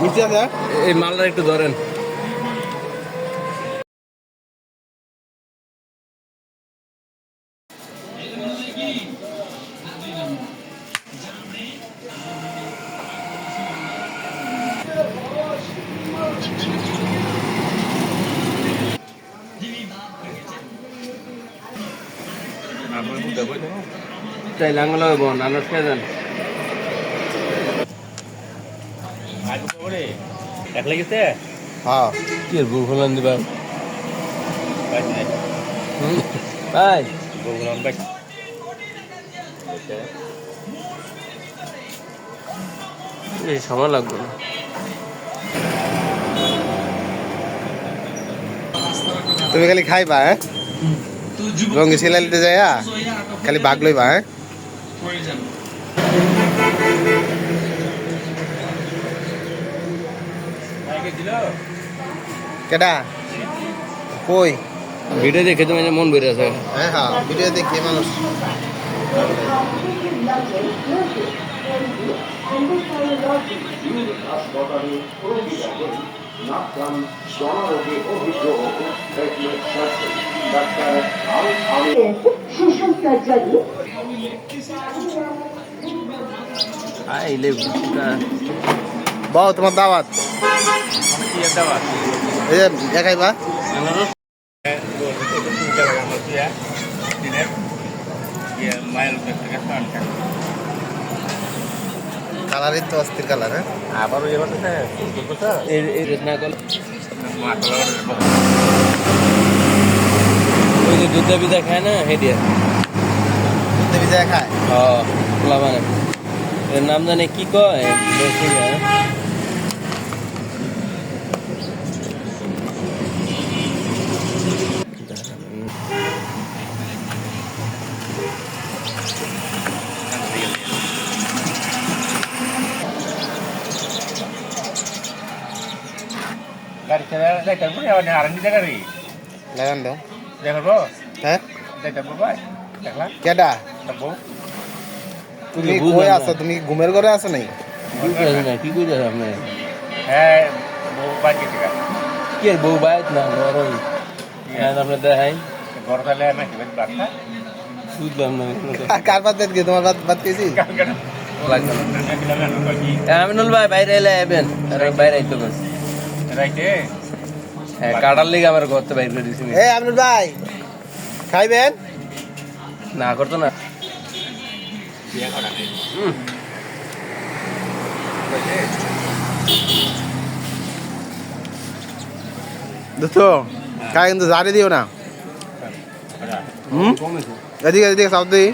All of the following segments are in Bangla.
মিষ্টি আছে এই মালটা একটু ধরেন। চাই লাঙ্গল হইব নানস খেয়ে যান। হ্যাঁ। কি দিবা? ভাই এই সময় লাগবে না। তুমি খালি খাইবা হ্যাঁ? রঙ্গি সিলাইতে যায় খালি বাঘ লইবা হ্যাঁ? কেডা? কই? ভিডিও দেখে তো মানে মন বেড়ে আছে। হ্যাঁ হ্যাঁ ভিডিও দেখি মানুষ। সার্জারি আইলে বাও তোমার দাওয়াত। কালারই তো অস্থির কালার হ্যাঁ? ওই যে দুধ বিদা খায় না হে দিয়ে দুধে ভিজায় খায়? ও পোলা মানে এর নাম জানে কি কয় বেশি না গাড়ি চালা যাইতাম বলে আবার আর নিতে গাড়ি লাগান দাও দেখো হ্যাঁ যাইতাম ভাই দেখলা কেডা তারপর তুমি কই। আছো? তুমি ঘুমের ঘরে আছো নাই কি করে না কি করে আপনি হ্যাঁ বউ বাকি টাকা। কি আর বউ বাইত না হ্যাঁ আপনি দেখাই। ঘর তাহলে না কি বাচ্চা? বুঝলাম না কার বাদ বাদ গিয়ে তোমার বাদ বাদ কেছি আমিনুল ভাই বাইরে এলে আইবেন। আর বাইরে আইতে বাস রাইতে? হ্যাঁ কাটার লিগে আমার ঘর তো বাইর করে দিছি এ আমিনুল ভাই খাইবেন? না করতো না। দুটো খাই কিন্তু জারি দিও না। হুম? এদিকে এদিকে সাউথ দিই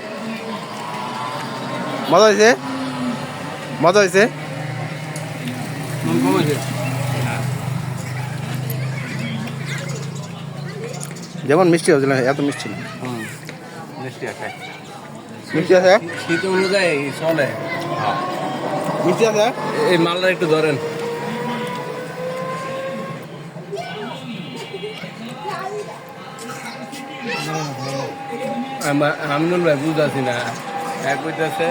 মজা হয়েছে মজা হয়েছে যেমন মিষ্টি হয়েছিল, এত মিষ্টি মিষ্টি আছে। মিষ্টি আছে? শীত অনুযায়ী চলে। মিষ্টি আছে? এই মালটা একটু ধরেন। আমি ভাই বুঝতেছি না। এক কইতাছে